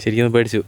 ശരിക്കും പേടിച്ചു.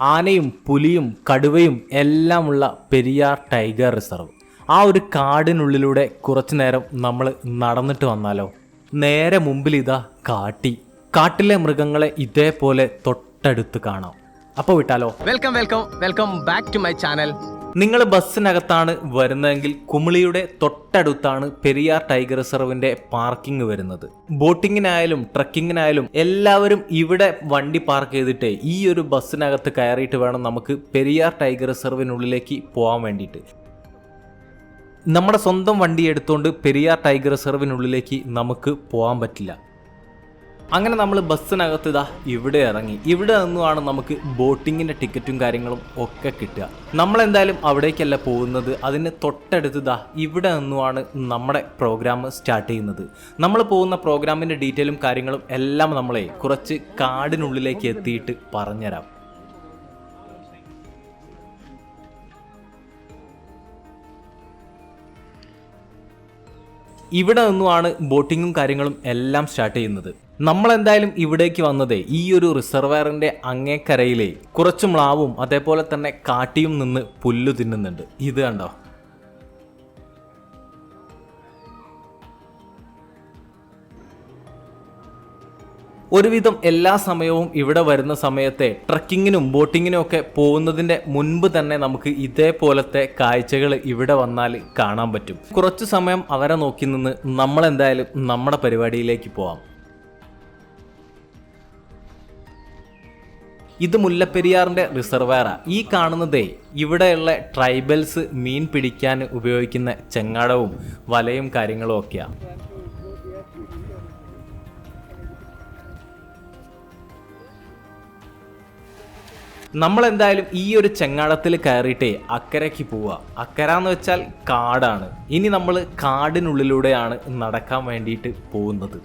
ആനയും പുലിയും കടുവയും എല്ലാമുള്ള പെരിയാർ ടൈഗർ റിസർവ്. ആ ഒരു കാടിനുള്ളിലൂടെ കുറച്ചു നേരം നമ്മൾ നടന്നിട്ട് വന്നാലോ? നേരെ മുമ്പിൽ ഇതാ കാട്ടി. കാട്ടിലെ മൃഗങ്ങളെ ഇതേപോലെ തൊട്ടടുത്ത് കാണാം. അപ്പോൾ വിട്ടാലോ? Welcome welcome welcome back to my channel നിങ്ങൾ ബസ്സിനകത്താണ് വരുന്നതെങ്കിൽ കുമിളിയുടെ തൊട്ടടുത്താണ് പെരിയാർ ടൈഗർ റിസർവിന്റെ പാർക്കിംഗ് വരുന്നത്. ബോട്ടിങ്ങിനായാലും ട്രക്കിങ്ങിനായാലും എല്ലാവരും ഇവിടെ വണ്ടി പാർക്ക് ചെയ്തിട്ട് ഈ ഒരു ബസ്സിനകത്ത് കയറിയിട്ട് വേണം നമുക്ക് പെരിയാർ ടൈഗർ റിസർവിനുള്ളിലേക്ക് പോകാൻ വേണ്ടിയിട്ട്. നമ്മുടെ സ്വന്തം വണ്ടി എടുത്തുകൊണ്ട് പെരിയാർ ടൈഗർ റിസർവിനുള്ളിലേക്ക് നമുക്ക് പോകാൻ പറ്റില്ല. അങ്ങനെ നമ്മൾ ബസ്സിനകത്ത് ഇതാ ഇവിടെ ഇറങ്ങി. ഇവിടെ നിന്നുമാണ് നമുക്ക് ബോട്ടിങ്ങിന്റെ ടിക്കറ്റും കാര്യങ്ങളും ഒക്കെ കിട്ടുക. നമ്മളെന്തായാലും അവിടേക്കല്ല പോകുന്നത്. അതിന് തൊട്ടടുത്ത് ഇതാ ഇവിടെ നിന്നുമാണ് നമ്മുടെ പ്രോഗ്രാം സ്റ്റാർട്ട് ചെയ്യുന്നത്. നമ്മൾ പോകുന്ന പ്രോഗ്രാമിന്റെ ഡീറ്റെയിലും കാര്യങ്ങളും എല്ലാം നമ്മളെ കുറച്ച് കാടിനുള്ളിലേക്ക് എത്തിയിട്ട് പറഞ്ഞുതരാം. ഇവിടെ നിന്നുമാണ് ബോട്ടിങ്ങും കാര്യങ്ങളും എല്ലാം സ്റ്റാർട്ട് ചെയ്യുന്നത്. നമ്മൾ എന്തായാലും ഇവിടേക്ക് വന്നത് ഈ ഒരു റിസർവയറിന്റെ അങ്ങേക്കരയിലെ കുറച്ച് മ്ലാവും അതേപോലെ തന്നെ കാട്ടിയും നിന്ന് പുല്ലു തിന്നുന്നുണ്ട്. ഇത് കണ്ടോ? ഒരുവിധം എല്ലാ സമയവും ഇവിടെ വരുന്ന സമയത്തെ ട്രക്കിങ്ങിനും ബോട്ടിങ്ങിനും ഒക്കെ പോകുന്നതിന്റെ മുൻപ് തന്നെ നമുക്ക് ഇതേപോലത്തെ കാഴ്ചകൾ ഇവിടെ വന്നാൽ കാണാൻ പറ്റും. കുറച്ച് സമയം അവരെ നോക്കി നിന്ന് നമ്മൾ എന്തായാലും നമ്മുടെ പരിപാടിയിലേക്ക് പോവാം. ഇത് മുല്ലപ്പെരിയാറിന്റെ റിസർവയറാണ് ഈ കാണുന്നതേ ഇവിടെയുള്ള ട്രൈബൽസ് മീൻ പിടിക്കാൻ ഉപയോഗിക്കുന്ന ചെങ്ങാടവും വലയും കാര്യങ്ങളും ഒക്കെയാണ് നമ്മൾ എന്തായാലും ഈ ഒരു ചെങ്ങാടത്തിൽ കയറിയിട്ടേ അക്കരയ്ക്ക് പോവുക അക്കര എന്ന് വെച്ചാൽ കാടാണ്. ഇനി നമ്മൾ കാടിനുള്ളിലൂടെയാണ് നടക്കാൻ വേണ്ടിയിട്ട് പോകുന്നത്.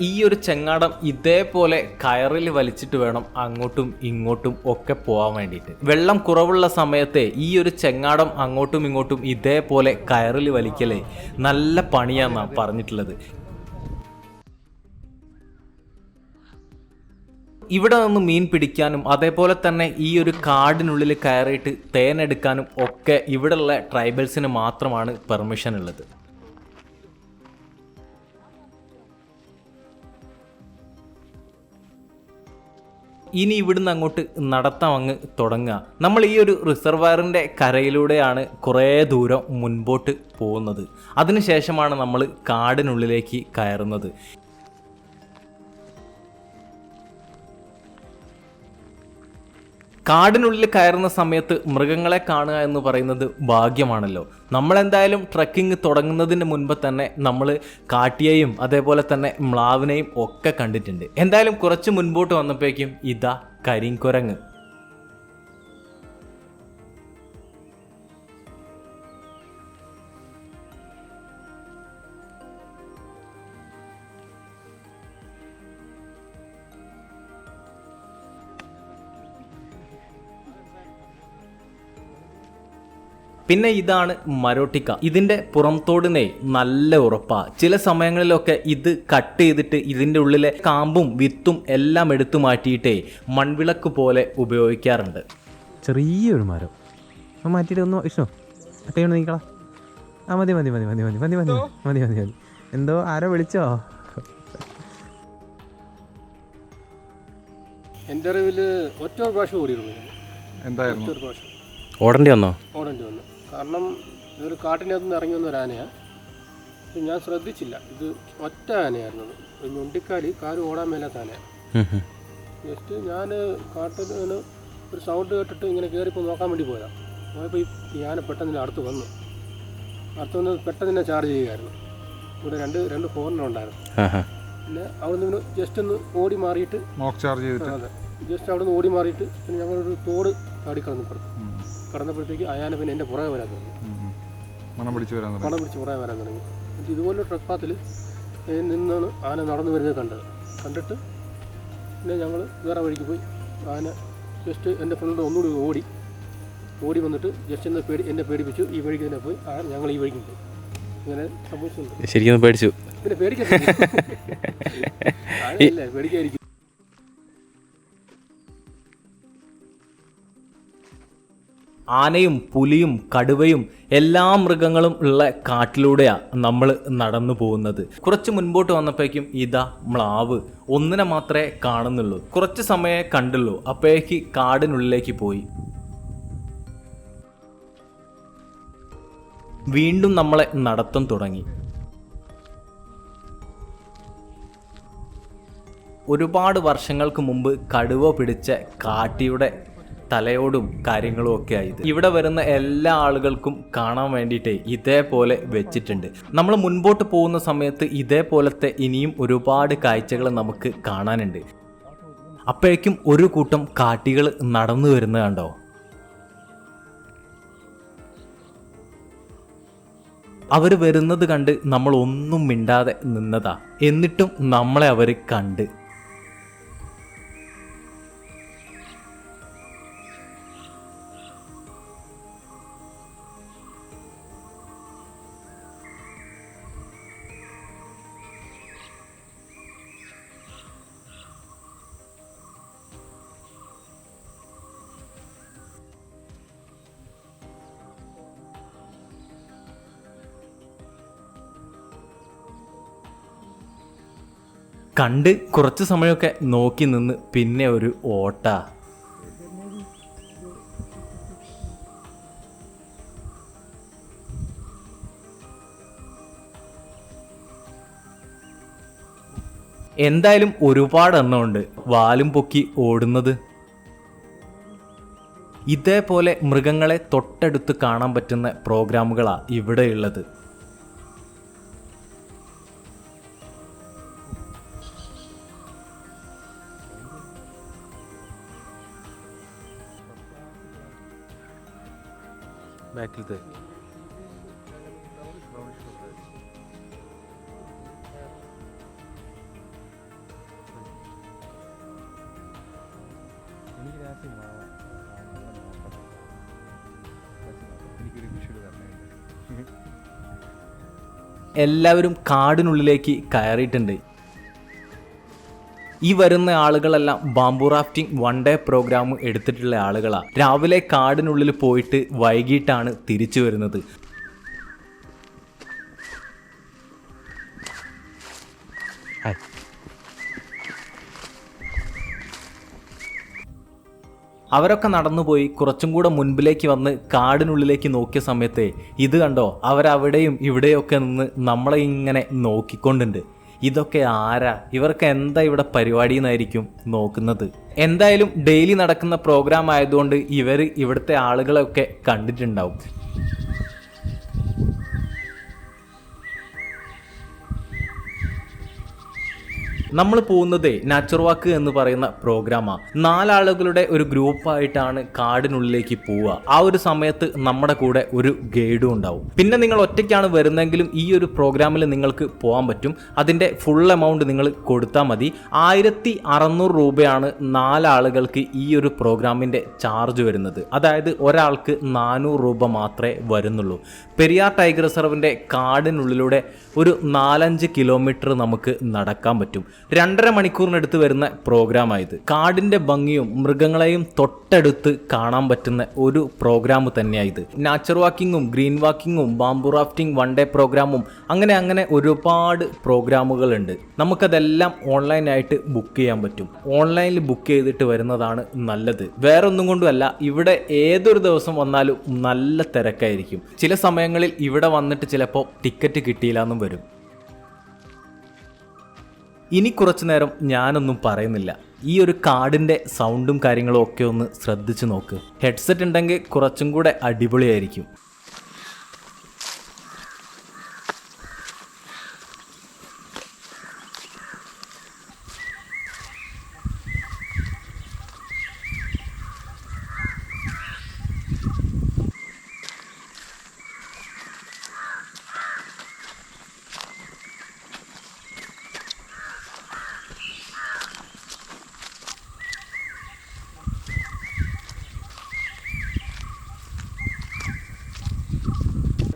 ഈ ഒരു ചെങ്ങാടം ഇതേപോലെ കയറിൽ വലിച്ചിട്ട് വേണം അങ്ങോട്ടും ഇങ്ങോട്ടും ഒക്കെ പോകാൻ വേണ്ടിയിട്ട്. വെള്ളം കുറവുള്ള സമയത്തെ ഈ ഒരു ചെങ്ങാടം അങ്ങോട്ടും ഇങ്ങോട്ടും ഇതേപോലെ കയറിൽ വലിക്കലേ നല്ല പണിയാന്നാ പറഞ്ഞിട്ടുള്ളത്. ഇവിടെ നിന്ന് മീൻ പിടിക്കാനും അതേപോലെ തന്നെ ഈ ഒരു കാടിനുള്ളിൽ കയറിയിട്ട് തേനെടുക്കാനും ഒക്കെ ഇവിടെയുള്ള ട്രൈബൽസിന് മാത്രമാണ് പെർമിഷൻ ഉള്ളത് ഇനി ഇവിടുന്ന് അങ്ങോട്ട് നടത്തം അങ്ങ് തുടങ്ങുക. നമ്മൾ ഈ ഒരു റിസർവയറിന്റെ കരയിലൂടെയാണ് കുറേ ദൂരം മുൻപോട്ട് പോകുന്നത്. അതിനുശേഷമാണ് നമ്മൾ കാടിനുള്ളിലേക്ക് കയറുന്നത്. കാടിനുള്ളിൽ കയറുന്ന സമയത്ത് മൃഗങ്ങളെ കാണുക എന്ന് പറയുന്നത് ഭാഗ്യമാണല്ലോ. നമ്മളെന്തായാലും ട്രക്കിംഗ് തുടങ്ങുന്നതിന് മുൻപ് തന്നെ നമ്മൾ കാട്ടിയെയും അതേപോലെ തന്നെ മ്ലാവിനെയും ഒക്കെ കണ്ടിട്ടുണ്ട്. എന്തായാലും കുറച്ച് മുൻപോട്ട് വന്നപ്പോഴേക്കും ഇതാ കരിങ്കുരങ്ങ്. പിന്നെ ഇതാണ് മരോട്ടിക്ക. ഇതിന്റെ പുറംതോടിനെ നല്ല ഉറപ്പാ. ചില സമയങ്ങളിലൊക്കെ ഇത് കട്ട് ചെയ്തിട്ട് ഇതിന്റെ ഉള്ളിലെ കാമ്പും വിത്തും എല്ലാം എടുത്തു മാറ്റിയിട്ടേ മൺവിളക്ക് പോലെ ഉപയോഗിക്കാറുണ്ട്. ചെറിയൊരു മരം. ആ മാറ്റിയിട്ട് ഒന്ന് ഇഷ്ടോ അട്ടയോണ്ട് നീക്കളാ. ആ മതി മതി മതി മതി മതി മതി മതി മതി മതി മതി. എന്തോ ആരോ വിളിച്ചോ? എന്റെ അറിവിൽ ഒറ്റ ഒരു പ്രാവശ്യം ഓടിയിരുന്നു എന്തായിരുന്നു? ഓടേണ്ടി വന്നോ? ഓടേണ്ടി വന്നു. കാരണം ഇതൊരു കാട്ടിന്റെ അകത്ത് നിന്ന് ഇറങ്ങി വന്ന ഒരു ആനയാണ് ഞാൻ ശ്രദ്ധിച്ചില്ല. ഇത് ഒറ്റ ആനയായിരുന്നു അത്. ഒരു ഞൊണ്ടിക്കാലി കാൽ ഓടാൻ മേലാത്ത ആനയാണ്. ജസ്റ്റ് ഞാൻ കാട്ടിൽ നിന്ന് ഒരു സൗണ്ട് കേട്ടിട്ട് ഇങ്ങനെ കയറിപ്പോൾ നോക്കാൻ വേണ്ടി പോയതാ. പോയപ്പോൾ ഈ ആന പെട്ടെന്ന് അടുത്ത് വന്നു. അടുത്ത് വന്ന് പെട്ടെന്ന് തന്നെ ചാർജ് ചെയ്യുകയായിരുന്നു. ഇവിടെ രണ്ട് രണ്ട് ഫോണിലുണ്ടായിരുന്നു. പിന്നെ അവിടെ നിന്ന് ജസ്റ്റ് ഒന്ന് ഓടി മാറിയിട്ട് ചാർജ് ചെയ്തിട്ട്. അതെ. ജസ്റ്റ് അവിടെ നിന്ന് ഓടി മാറിയിട്ട് പിന്നെ ഞങ്ങളൊരു തോട് ചാടി കടന്നപ്പുറത്ത് ഉം. കടന്നപ്പോഴത്തേക്ക് അയാന പിന്നെ എന്റെ പുറകെ വരാൻ തുടങ്ങി. മണം പിടിച്ച് വരാൻ തുടങ്ങി. പണം പിടിച്ച് പുറകെ വരാൻ തുടങ്ങി. എന്നിട്ട് ഇതുപോലെ ട്രക്ക് പാത്തിൽ നിന്നാണ് ആന നടന്നു വരുന്നത് കണ്ടത്. കണ്ടിട്ട് പിന്നെ ഞങ്ങൾ വേറെ വഴിക്ക് പോയി. ആന ജസ്റ്റ് എന്റെ ഫ്രണ്ട് ഒന്നുകൂടി ഓടി. ഓടി വന്നിട്ട് ജസ്റ്റ് എന്നെ പേടി എന്നെ പേടിപ്പിച്ചു. ഈ വഴിക്ക് തന്നെ പോയി. ആ ഞങ്ങൾ ഈ വഴിക്ക് പോയി. ഇങ്ങനെ സംഭവിച്ചിട്ടുണ്ട്. ശരിക്കും പേടിച്ചു. പിന്നെ പേടിക്കാൻ ആനയല്ലേ ആനയും പുലിയും കടുവയും എല്ലാ മൃഗങ്ങളും ഉള്ള കാട്ടിലൂടെയാണ് നമ്മൾ നടന്നു പോകുന്നത്. കുറച്ച് മുൻപോട്ട് വന്നപ്പോഴേക്കും ഇതാ മ്ലാവ്. ഒന്നിനെ മാത്രമേ കാണുന്നുള്ളൂ. കുറച്ച് സമയമേ കണ്ടുള്ളൂ. അപ്പോഴേക്ക് കാടിനുള്ളിലേക്ക് പോയി. വീണ്ടും നമ്മളെ നടത്തം തുടങ്ങി. ഒരുപാട് വർഷങ്ങൾക്ക് മുമ്പ് കടുവ പിടിച്ച കാട്ടിയുടെ തലയോടും കാര്യങ്ങളും ഒക്കെ ആയത് ഇവിടെ വരുന്ന എല്ലാ ആളുകൾക്കും കാണാൻ വേണ്ടിയിട്ട് ഇതേപോലെ വെച്ചിട്ടുണ്ട്. നമ്മൾ മുൻപോട്ട് പോകുന്ന സമയത്ത് ഇതേപോലത്തെ ഇനിയും ഒരുപാട് കാഴ്ചകൾ നമുക്ക് കാണാനുണ്ട്. അപ്പോഴേക്കും ഒരു കൂട്ടം കാട്ടികൾ നടന്നു വരുന്നത് കണ്ടോ? അവർ വരുന്നത് കണ്ട് നമ്മൾ ഒന്നും മിണ്ടാതെ നിന്നതാ. എന്നിട്ടും നമ്മളെ അവർ കണ്ട്. കണ്ട് കുറച്ച് സമയമൊക്കെ നോക്കി നിന്ന് പിന്നെ ഒരു ഓട്ട. എന്തായാലും ഒരുപാട് എണ്ണമുണ്ട്. വാലും പൊക്കി ഓടുന്നത്. ഇതേപോലെ മൃഗങ്ങളെ തൊട്ടടുത്ത് കാണാൻ പറ്റുന്ന പ്രോഗ്രാമുകളാണ് ഇവിടെയുള്ളത്. വിഷ്വൽ തരണേ എല്ലാവരും കാടിനുള്ളിലേക്ക് കയറിയിട്ടുണ്ട്. ഈ വരുന്ന ആളുകളെല്ലാം bamboo rafting one day programme എടുത്തിട്ടുള്ള ആളുകളാണ് രാവിലെ കാടിനുള്ളിൽ പോയിട്ട് വൈകിട്ടാണ് തിരിച്ചു വരുന്നത്. അവരൊക്കെ നടന്നുപോയി കുറച്ചും കൂടെ മുൻപിലേക്ക് വന്ന് കാടിനുള്ളിലേക്ക് നോക്കിയ സമയത്തെ ഇത് കണ്ടോ? അവരവിടെയും ഇവിടെയൊക്കെ നിന്ന് നമ്മളെ ഇങ്ങനെ നോക്കിക്കൊണ്ടുണ്ട്. ഇതൊക്കെ ആരാ? ഇവർക്ക് എന്താ ഇവിടെ പരിപാടി എന്നായിരിക്കും നോക്കുന്നത്? എന്തായാലും ഡെയിലി നടക്കുന്ന പ്രോഗ്രാം ആയതുകൊണ്ട് ഇവർ ഇവിടുത്തെ ആളുകളെയൊക്കെ കണ്ടിട്ടുണ്ടാവും. നമ്മൾ പോകുന്നത് നാച്ചുർ വാക്ക് എന്ന് പറയുന്ന പ്രോഗ്രാമാണ് നാലാളുകളുടെ ഒരു ഗ്രൂപ്പായിട്ടാണ് കാടിനുള്ളിലേക്ക് പോവുക. ആ ഒരു സമയത്ത് നമ്മുടെ കൂടെ ഒരു ഗൈഡും ഉണ്ടാവും. പിന്നെ നിങ്ങൾ ഒറ്റയ്ക്കാണ് വരുന്നെങ്കിലും ഈ ഒരു പ്രോഗ്രാമിൽ നിങ്ങൾക്ക് പോകാൻ പറ്റും. അതിന്റെ ഫുൾ എമൗണ്ട് നിങ്ങൾ കൊടുത്താൽ മതി. ആയിരത്തി അറുന്നൂറ് രൂപയാണ് നാലാളുകൾക്ക് ഈ ഒരു പ്രോഗ്രാമിന്റെ ചാർജ് വരുന്നത്. അതായത് ഒരാൾക്ക് നാനൂറ് രൂപ മാത്രമേ വരുന്നുള്ളൂ. പെരിയാർ ടൈഗർ റിസർവിന്റെ കാടിനുള്ളിലൂടെ ഒരു നാലഞ്ച് കിലോമീറ്റർ നമുക്ക് നടക്കാൻ പറ്റും. രണ്ടര മണിക്കൂറിനടുത്ത് വരുന്ന പ്രോഗ്രാമായത്. കാടിന്റെ ഭംഗിയും മൃഗങ്ങളെയും തൊട്ടടുത്ത് കാണാൻ പറ്റുന്ന ഒരു പ്രോഗ്രാം തന്നെയായത്. നാച്ചർ വാക്കിങ്ങും ഗ്രീൻ വാക്കിങ്ങും ബാംബു റാഫ്റ്റിംഗ് വൺ ഡേ പ്രോഗ്രാമും അങ്ങനെ അങ്ങനെ ഒരുപാട് പ്രോഗ്രാമുകളുണ്ട്. നമുക്കതെല്ലാം ഓൺലൈനായിട്ട് ബുക്ക് ചെയ്യാൻ പറ്റും. ഓൺലൈനിൽ ബുക്ക് ചെയ്തിട്ട് വരുന്നതാണ് നല്ലത്. വേറെ ഒന്നും കൊണ്ടുമല്ല ഇവിടെ ഏതൊരു ദിവസം വന്നാലും നല്ല തിരക്കായിരിക്കും. ചില സമയങ്ങളിൽ ഇവിടെ വന്നിട്ട് ചിലപ്പോൾ ടിക്കറ്റ് കിട്ടിയില്ല എന്നും വരും. ഇനി കുറച്ചു നേരം ഞാനൊന്നും പറയുന്നില്ല. ഈ ഒരു കാർഡിന്റെ സൗണ്ടും കാര്യങ്ങളും ഒക്കെ ഒന്ന് ശ്രദ്ധിച്ചു നോക്ക്. ഹെഡ്സെറ്റ് ഉണ്ടെങ്കിൽ കുറച്ചും കൂടെ അടിപൊളിയായിരിക്കും.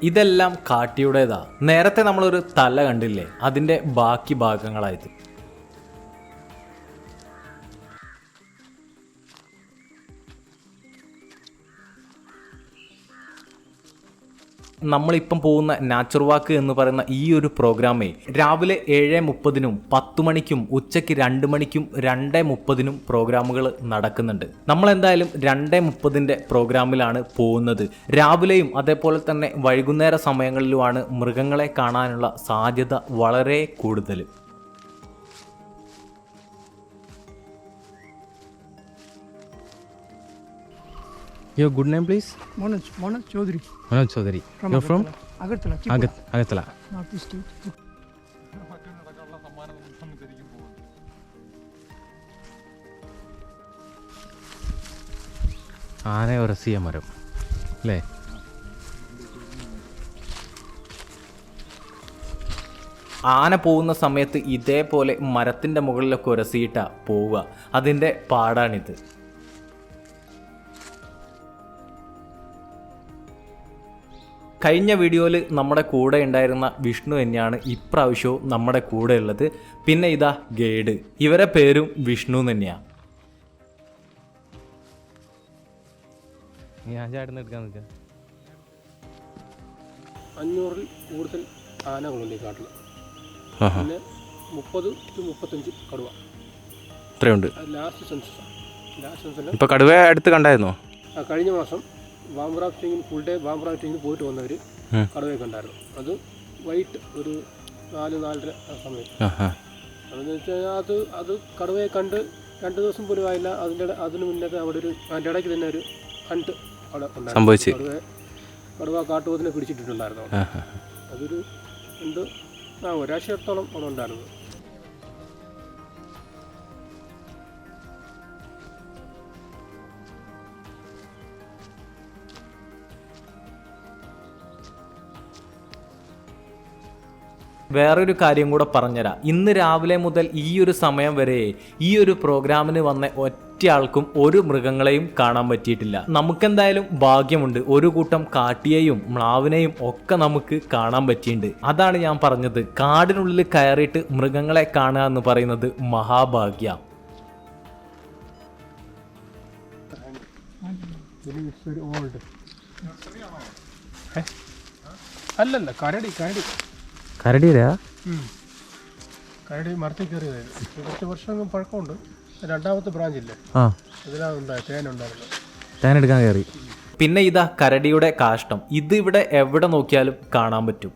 ഇതെല്ലാം കാട്ടിയുടേതാ. നേരത്തെ നമ്മളൊരു തല കണ്ടില്ലേ? അതിന്റെ ബാക്കി ഭാഗങ്ങളായത്. നമ്മളിപ്പം പോകുന്ന നാച്ചുർ വാക്ക് എന്ന് പറയുന്ന ഈ ഒരു പ്രോഗ്രാമേ രാവിലെ ഏഴ് മുപ്പതിനും പത്ത് മണിക്കും ഉച്ചയ്ക്ക് രണ്ട് മണിക്കും രണ്ട് മുപ്പതിനും പ്രോഗ്രാമുകൾ നടക്കുന്നുണ്ട്. നമ്മൾ എന്തായാലും രണ്ട് മുപ്പതിന്റെ പ്രോഗ്രാമിലാണ് പോകുന്നത്. രാവിലെയും അതേപോലെ തന്നെ വൈകുന്നേര സമയങ്ങളിലുമാണ് മൃഗങ്ങളെ കാണാനുള്ള സാധ്യത വളരെ കൂടുതൽ. Your good name please Manoj Manoj Chaudhary Manoj Chaudhary from you from Agartala. Agartala, Tripura, അകത്ത് അകത്തല ആന ഉരസിയ മരം അല്ലേ? ആന പോകുന്ന സമയത്ത് ഇതേപോലെ മരത്തിന്റെ മുകളിലൊക്കെ ഉരസിയിട്ടാണ് പോവുക. അതിന്റെ പാടാണിത്. കഴിഞ്ഞ വീഡിയോയിൽ നമ്മുടെ കൂടെ ഉണ്ടായിരുന്ന വിഷ്ണു തന്നെയാണ് ഇപ്രാവശ്യവും നമ്മുടെ കൂടെ ഉള്ളത്. പിന്നെ ഇതാ ഗൈഡ്. ഇവരെ പേരും വിഷ്ണു തന്നെയാണ് ഞാൻ ചാടുന്ന എടുക്കാൻ നിൽക്കാം. അഞ്ഞൂറിൽ കൂടുതൽ ആനകളുണ്ട് ഈ കാട്ടിൽ പിന്നെ മുപ്പത് ടു മുപ്പത്തഞ്ച് കടുവ. ഇത്രയുണ്ട്. ലാസ്റ്റ് ലാസ്റ്റ് കടുവ അടുത്ത് കണ്ടായിരുന്നോ? കഴിഞ്ഞ മാസം ബാമ്പ് റാഫ്റ്റിങ്ങിന് ഫുൾ ഡേ ബാമ്പ് റാഫ്റ്റിങ്ങിന് പോയിട്ട് വന്നവർ കടവയൊക്കെ ഉണ്ടായിരുന്നു. കണ്ടായിരുന്നു അത് വൈകിട്ട് ഒരു നാല് നാലര സമയത്ത് അതെന്ന് വെച്ച് കഴിഞ്ഞാൽ അത് അത് കടുവയെ കണ്ട് രണ്ട് ദിവസം പോലും ആയില്ല. അതിന്റെ അതിന് മുന്നേ അവിടെ ഒരു അതിന്റെ ഇടയ്ക്ക് തന്നെ ഒരു ഹണ്ട് അവിടെ ഉണ്ടായിരുന്നു. കടുവ കടുവയെ കടുവ കാട്ടുപോത്തിനെ പിടിച്ചിട്ടുണ്ടായിരുന്നു അതൊരു രണ്ട് ആ ഒരാഴ്ചത്തോളം അവിടെ ഉണ്ടായിരുന്നു. വേറൊരു കാര്യം കൂടെ പറഞ്ഞുതരാം. ഇന്ന് രാവിലെ മുതൽ ഈ ഒരു സമയം വരെ ഈ ഒരു പ്രോഗ്രാമിന് വന്ന ഒറ്റ ആൾക്കും ഒരു മൃഗങ്ങളെയും കാണാൻ പറ്റിയിട്ടില്ല. നമുക്കെന്തായാലും ഭാഗ്യമുണ്ട്. ഒരു കൂട്ടം കാട്ടിയെയും മ്ലാവിനെയും ഒക്കെ നമുക്ക് കാണാൻ പറ്റിയിട്ടുണ്ട്. അതാണ് ഞാൻ പറഞ്ഞത്. കാടിനുള്ളിൽ കയറിയിട്ട് മൃഗങ്ങളെ കാണുക എന്ന് പറയുന്നത് മഹാഭാഗ്യം. അല്ലല്ല കരടി കരടി. കരടിയിലാ? കരടി മരത്തിൽ കയറിയതായിരുന്നു. ഇത് കുറച്ച് വർഷം പഴക്കമുണ്ട്. രണ്ടാമത്തെ ബ്രാഞ്ചില്ലേ? ആ. അതിലാണ് തേനുണ്ടായിരുന്നത്. തേൻ എടുക്കാൻ കയറി. പിന്നെ ഇതാ കരടിയുടെ കാഷ്ടം. ഇത് ഇവിടെ എവിടെ നോക്കിയാലും കാണാൻ പറ്റും.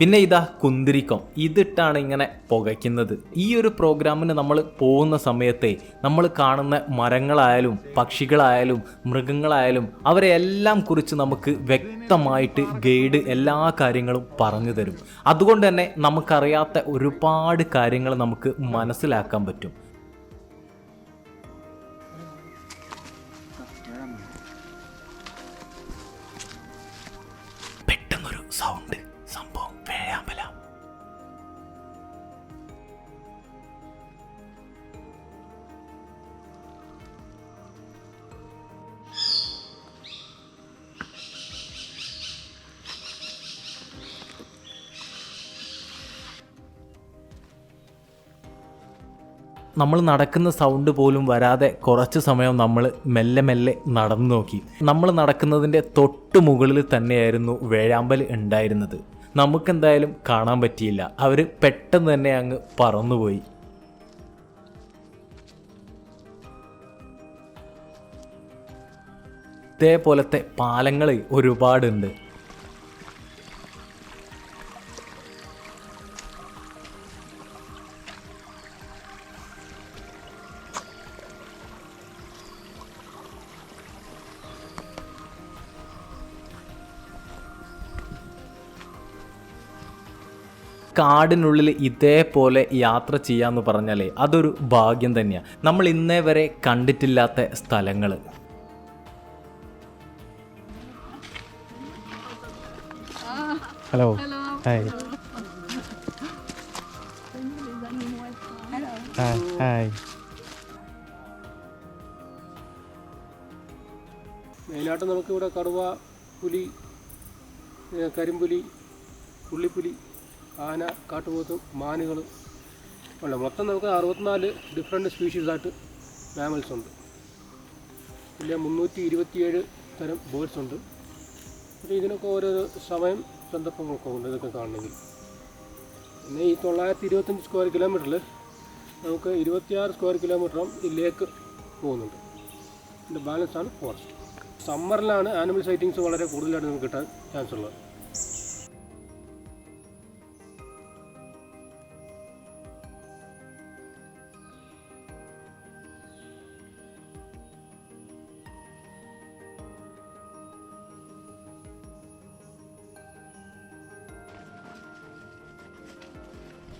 പിന്നെ ഇതാ കുന്തിരിക്കം. ഇതിട്ടാണ് ഇങ്ങനെ പുകയ്ക്കുന്നത്. ഈ ഒരു പ്രോഗ്രാമിന് നമ്മൾ പോകുന്ന സമയത്തെ നമ്മൾ കാണുന്ന മരങ്ങളായാലും പക്ഷികളായാലും മൃഗങ്ങളായാലും അവരെ എല്ലാം കുറിച്ച് നമുക്ക് വ്യക്തമായിട്ട് ഗൈഡ് എല്ലാ കാര്യങ്ങളും പറഞ്ഞു തരും. അതുകൊണ്ട് തന്നെ നമുക്കറിയാത്ത ഒരുപാട് കാര്യങ്ങൾ നമുക്ക് മനസ്സിലാക്കാൻ പറ്റും. നമ്മൾ നടക്കുന്ന സൗണ്ട് പോലും വരാതെ കുറച്ച് സമയം നമ്മൾ മെല്ലെ മെല്ലെ നടന്നു നോക്കി. നമ്മൾ നടക്കുന്നതിന്റെ തൊട്ട് മുകളിൽ തന്നെയായിരുന്നു വേഴാമ്പൽ ഉണ്ടായിരുന്നത്. നമുക്കെന്തായാലും കാണാൻ പറ്റിയില്ല. അവർ പെട്ടെന്ന് തന്നെ അങ്ങ് പറന്നുപോയി. ഇതേപോലത്തെ പാലങ്ങൾ ഒരുപാടുണ്ട്. കാടിനുള്ളിൽ ഇതേപോലെ യാത്ര ചെയ്യാന്ന് പറഞ്ഞാലേ അതൊരു ഭാഗ്യം തന്നെയാണ് നമ്മൾ ഇന്നേ വരെ കണ്ടിട്ടില്ലാത്ത സ്ഥലങ്ങൾ ഹലോ. ഹായ്. ഹായ് മെയിനായിട്ട് നമുക്കിവിടെ കടുവ പുലി കരിമ്പുലി പുള്ളിപ്പുലി ആന കാട്ടുപോത്തും മാനുകളും ഉണ്ട് മൊത്തം നമുക്ക് അറുപത്തിനാല് ഡിഫറെന്റ് സ്പീഷീസായിട്ട് മാമൽസ് ഉണ്ട്. പിന്നെ മുന്നൂറ്റി ഇരുപത്തിയേഴ് തരം ബേഡ്സ് ഉണ്ട്. പക്ഷേ ഇതിനൊക്കെ ഓരോ സമയം സന്ദർഭങ്ങളൊക്കെ ഉണ്ട് ഇതൊക്കെ കാണണമെങ്കിൽ. പിന്നെ ഈ തൊള്ളായിരത്തി ഇരുപത്തഞ്ച് സ്ക്വയർ കിലോമീറ്ററിൽ നമുക്ക് ഇരുപത്തിയാറ് സ്ക്വയർ കിലോമീറ്ററും ഈ ലേക്ക് പോകുന്നുണ്ട്. ഇതിന്റെ ബാലൻസ് ആണ് ഫോറസ്റ്റ് സമ്മറിലാണ് ആനിമൽ സൈറ്റിങ്സ് വളരെ കൂടുതലായിട്ട് നമുക്ക് കിട്ടാൻ ചാൻസ് ഉള്ളത്.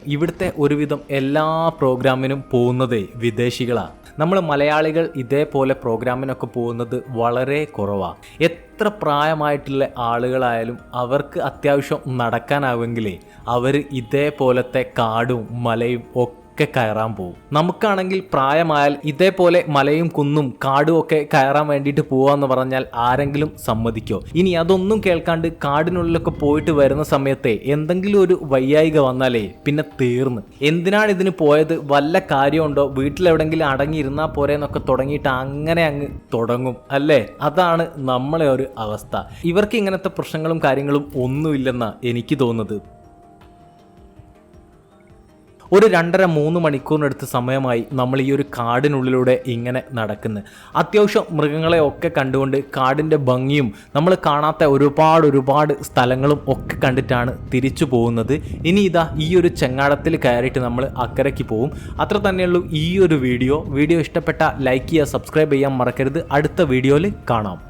ഇവിടുത്തെ ഒരുവിധം എല്ലാ പ്രോഗ്രാമിനും പോകുന്നതേ വിദേശികളാണ് നമ്മൾ മലയാളികൾ ഇതേപോലെ പ്രോഗ്രാമിനൊക്കെ പോകുന്നത് വളരെ കുറവാണ് എത്ര പ്രായമായിട്ടുള്ള ആളുകളായാലും അവർക്ക് അത്യാവശ്യം നടക്കാനാവെങ്കിലേ അവർ ഇതേപോലത്തെ കാടും മലയും ഒക്കെ കയറാൻ പോകും നമുക്കാണെങ്കിൽ പ്രായമായാൽ ഇതേപോലെ മലയും കുന്നും കാടും ഒക്കെ കയറാൻ വേണ്ടിയിട്ട് പോവാന്ന് പറഞ്ഞാൽ ആരെങ്കിലും സമ്മതിക്കോ? ഇനി അതൊന്നും കേൾക്കാണ്ട് കാടിനുള്ളിലൊക്കെ പോയിട്ട് വരുന്ന സമയത്തെ എന്തെങ്കിലും ഒരു വയ്യായിക വന്നാലേ പിന്നെ തീർന്ന്. എന്തിനാണ് ഇതിന് പോയത്? വല്ല കാര്യമുണ്ടോ? വീട്ടിലെവിടെങ്കിലും അടങ്ങിയിരുന്നാൽ പോരെ എന്നൊക്കെ തുടങ്ങിയിട്ട് അങ്ങനെ അങ്ങ് തുടങ്ങും അല്ലേ? അതാണ് നമ്മളെ ഒരു അവസ്ഥ. ഇവർക്ക് ഇങ്ങനത്തെ പ്രശ്നങ്ങളും കാര്യങ്ങളും ഒന്നുമില്ലെന്നാണ് എനിക്ക് തോന്നുന്നത്. ഒരു രണ്ടര മൂന്ന് മണിക്കൂറിനടുത്ത് സമയമായി നമ്മൾ ഈ ഒരു കാടിനുള്ളിലൂടെ ഇങ്ങനെ നടക്കുന്നത് അത്യാവശ്യം മൃഗങ്ങളെ ഒക്കെ കണ്ടുകൊണ്ട് കാടിന്റെ ഭംഗിയും നമ്മൾ കാണാത്ത ഒരുപാട് ഒരുപാട് സ്ഥലങ്ങളും ഒക്കെ കണ്ടിട്ടാണ് തിരിച്ചു പോകുന്നത്. ഇനി ഇതാ ഈ ഒരു ചെങ്ങാടത്തിൽ കയറിയിട്ട് നമ്മൾ അക്കരയ്ക്ക് പോകും അത്ര തന്നെയുള്ളൂ ഈ ഒരു വീഡിയോ. വീഡിയോ ഇഷ്ടപ്പെട്ട ലൈക്ക് ചെയ്യുക സബ്സ്ക്രൈബ് ചെയ്യാൻ മറക്കരുത്. അടുത്ത വീഡിയോയിൽ കാണാം.